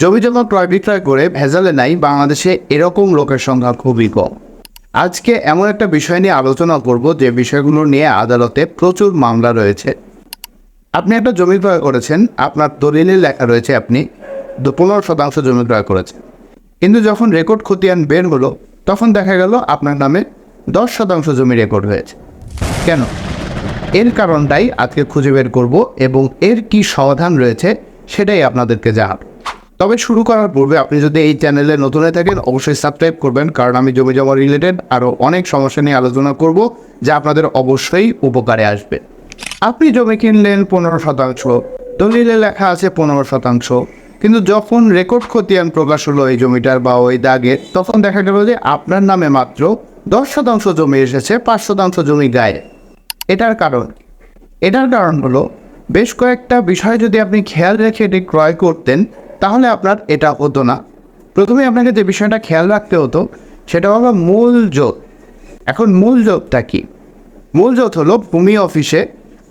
জমি জমা ক্রয় বিক্রয় করে ভেজালে নাই বাংলাদেশে এরকম লোকের সংখ্যা খুবই কম। আজকে এমন একটা বিষয় নিয়ে আলোচনা করব, যে বিষয়গুলো নিয়ে আদালতে প্রচুর মামলা রয়েছে। আপনি একটা জমি ক্রয় করেছেন, আপনার দলিলে লেখা রয়েছে আপনি পনেরো শতাংশ জমি ক্রয় করেছেন। কিন্তু যখন রেকর্ড খতিয়ান বের হলো, তখন দেখা গেল আপনার নামে দশ শতাংশ জমি রেকর্ড হয়েছে। কেন? এর কারণটাই আজকে খুঁজে বের করব এবং এর কি সমাধান রয়েছে, সেটাই আপনাদেরকে জানাব। তবে শুরু করার পূর্বে আপনি যদি এই চ্যানেলে নতুন হয়ে থাকেন, অবশ্যই সাবস্ক্রাইব করবেন, কারণ আমি জমি জমা রিলেটেড আরও অনেক সমস্যা নিয়ে আলোচনা করব, যা আপনাদের অবশ্যই উপকারে আসবে। আপনি জমি কিনলেন পনেরো শতাংশ, দলিলে লেখা আছে পনেরো শতাংশ, কিন্তু যখন রেকর্ড খতিয়ান প্রকাশ হলো এই জমিটার বা ওই দাগের, তখন দেখা গেল যে আপনার নামে মাত্র দশ শতাংশ জমি এসেছে, পাঁচ শতাংশ জমি গায়ে। এটার কারণ এটার কারণ হলো, বেশ কয়েকটা বিষয় যদি আপনি খেয়াল রেখে এটি ক্রয় করতেন তাহলে আপনার এটা হতো না। প্রথমে আপনাকে যে বিষয়টা খেয়াল রাখতে হতো, সেটা হলো মূল জোত। এখন মূল জোতটা কি? মূল জোত হলো ভূমি অফিসে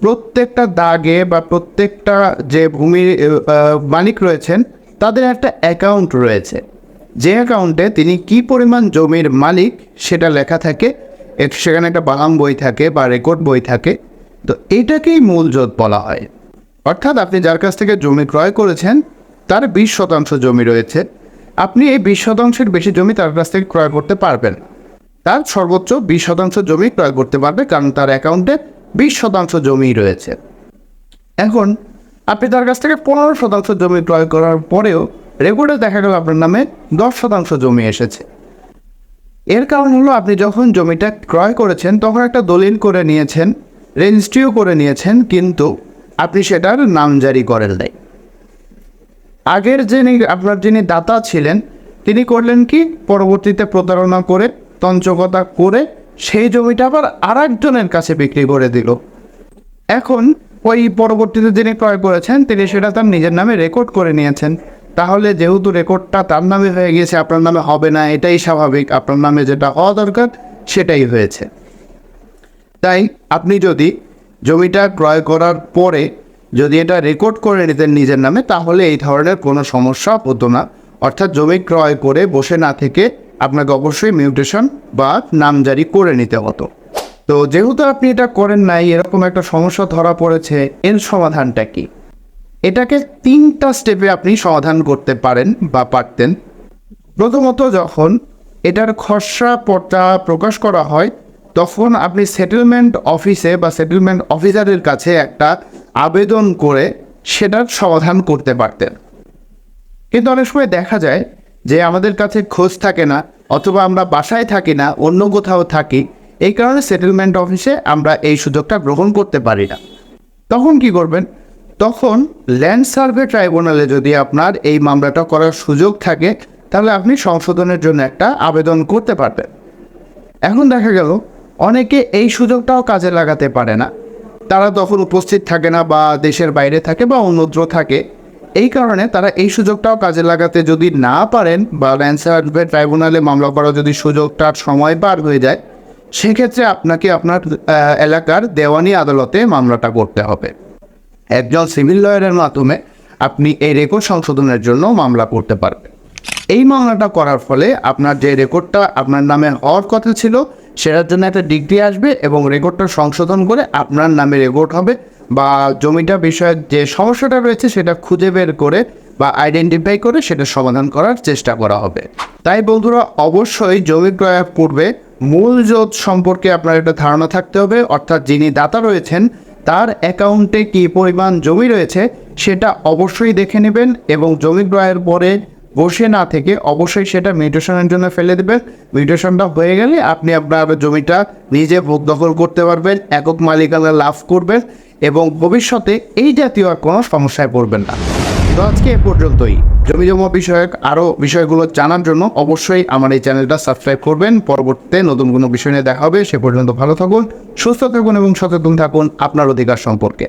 প্রত্যেকটা দাগে বা প্রত্যেকটা যে ভূমি মালিক রয়েছেন, তাদের একটা অ্যাকাউন্ট রয়েছে। যে অ্যাকাউন্টে তিনি কি পরিমাণ জমির মালিক সেটা লেখা থাকে সেখানে একটা বাগান বই থাকে বা রেকর্ড বই থাকে। তো এটাকেই মূল জোত বলা হয়। অর্থাৎ আপনি যার কাছ থেকে জমি ক্রয় করেছেন তার বিশ শতাংশ জমি রয়েছে। আপনি এই বিশ শতাংশের বেশি জমি তার কাছ থেকে ক্রয় করতে পারবেন। তার সর্বোচ্চ বিশ শতাংশ জমি ক্রয় করতে পারবে কারণ তার অ্যাকাউন্টে বিশ শতাংশ জমি রয়েছে। এখন, আপনি তার কাছ থেকে পনেরো শতাংশ জমি ক্রয় করার পরেও রেকর্ডে দেখা গেল আপনার নামে দশ শতাংশ জমি এসেছে। এর কারণ হলো আপনি যখন জমিটা ক্রয় করেছেন, তখন একটা দলিল করে নিয়েছেন, রেজিস্ট্রিও করে নিয়েছেন, কিন্তু আপনি সেটার নামজারি করেন নাই। আগের যিনি, আপনার যিনি দাতা ছিলেন, তিনি করলেন কি? পরবর্তীতে প্রতারণা করে তঞ্চকতা করে, সেই জমিটা আবার আর একজনের কাছে বিক্রি করে দিল। এখন ওই পরবর্তীতে যিনি ক্রয় করেছেন, তিনি সেটা তার নিজের নামে রেকর্ড করে নিয়েছেন। তাহলে যেহেতু রেকর্ডটা তার নামে হয়ে গিয়েছে, আপনার নামে হবে না, এটাই স্বাভাবিক। আপনার নামে যেটা হওয়া দরকার, সেটাই হয়েছে। তাই আপনি যদি জমিটা ক্রয় করার পরে যদি এটা রেকর্ড করে নিতেন নিজের নামে, তাহলে এই ধরনের কোনো সমস্যা হতো না। অর্থাৎ জমি ক্রয় করে বসে না থেকে আপনাকে অবশ্যই মিউটেশন বা নামজারি করে নিতে হতো। তো যেহেতু আপনি এটা করেন নাই, এরকম একটা সমস্যা ধরা পড়েছে, এর সমাধানটা কি? এটাকে তিনটা স্টেপে আপনি সমাধান করতে পারেন বা পারতেন। প্রথমত যখন এটার খসড়া পট্টা প্রকাশ করা হয়, তখন আপনি সেটেলমেন্ট অফিসে বা সেটেলমেন্ট অফিসারের কাছে একটা আবেদন করে সেটার সমাধান করতে পারতেন। কিন্তু অনেক সময় দেখা যায় যে আমাদের কাছে খোঁজ থাকে না, অথবা আমরা বাসায় থাকি না, অন্য কোথাও থাকি, এই কারণে সেটেলমেন্ট অফিসে আমরা এই সুযোগটা গ্রহণ করতে পারি না। তখন কি করবেন? তখন ল্যান্ড সার্ভে ট্রাইব্যুনালে যদি আপনার এই মামলাটা করার সুযোগ থাকে, তাহলে আপনি সংশোধনের জন্য একটা আবেদন করতে পারবেন এখন দেখা গেল, অনেকে এই সুযোগটাও কাজে লাগাতে পারে না। তারা তখন উপস্থিত থাকে না বা দেশের বাইরে থাকে বা অন্যত্র থাকে। এই কারণে তারা এই সুযোগটাও কাজে লাগাতে যদি না পারেন বা ল্যান্ড সার্ভে ট্রাইব্যুনালে মামলা করার যদি সুযোগটার সময় পার হয়ে যায়, সেক্ষেত্রে আপনাকে আপনার এলাকার দেওয়ানি আদালতে মামলাটা করতে হবে। একজন সিভিল লয়ারের মাধ্যমে আপনি এই রেকর্ড সংশোধনের জন্য মামলা করতে পারবেন। এই মামলাটা করার ফলে আপনার যে রেকর্ডটা আপনার নামে হওয়ার কথা ছিল সেটার জন্য একটা ডিগ্রি আসবে এবং রেকর্ডটা সংশোধন করে আপনার নামে রেকর্ড হবে বা জমিটা বিষয়ক যে সমস্যাটা রয়েছে সেটা খুঁজে বের করে বা আইডেন্টিফাই করে সেটা সমাধান করার চেষ্টা করা হবে। তাই বন্ধুরা, অবশ্যই জমি ক্রয়ের পূর্বে মূল জোত সম্পর্কে আপনার একটা ধারণা থাকতে হবে, অর্থাৎ যিনি দাতা রয়েছেন, তার অ্যাকাউন্টে কী পরিমাণ জমি রয়েছে সেটা অবশ্যই দেখে নেবেন এবং জমি ক্রয়ের পরে বসে না থেকে অবশ্যই সেটা মিউটেশনের জন্য ফেলে দেবেন। মিউটেশনটা হয়ে গেলে আপনি আপনার জমিটা নিজে ভোগ দখল করতে পারবেন, একক মালিকানা লাভ করবেন এবং ভবিষ্যতে এই জাতীয় আর কোনো সমস্যায় পড়বেন না। তো আজকে এ পর্যন্তই। জমি জমা বিষয়ক আরও বিষয়গুলো জানার জন্য অবশ্যই আমার এই চ্যানেলটা সাবস্ক্রাইব করবেন। পরবর্তীতে নতুন কোনো বিষয় নিয়ে দেখা হবে, সে পর্যন্ত ভালো থাকুন, সুস্থ থাকুন এবং সচেতন থাকুন আপনার অধিকার সম্পর্কে।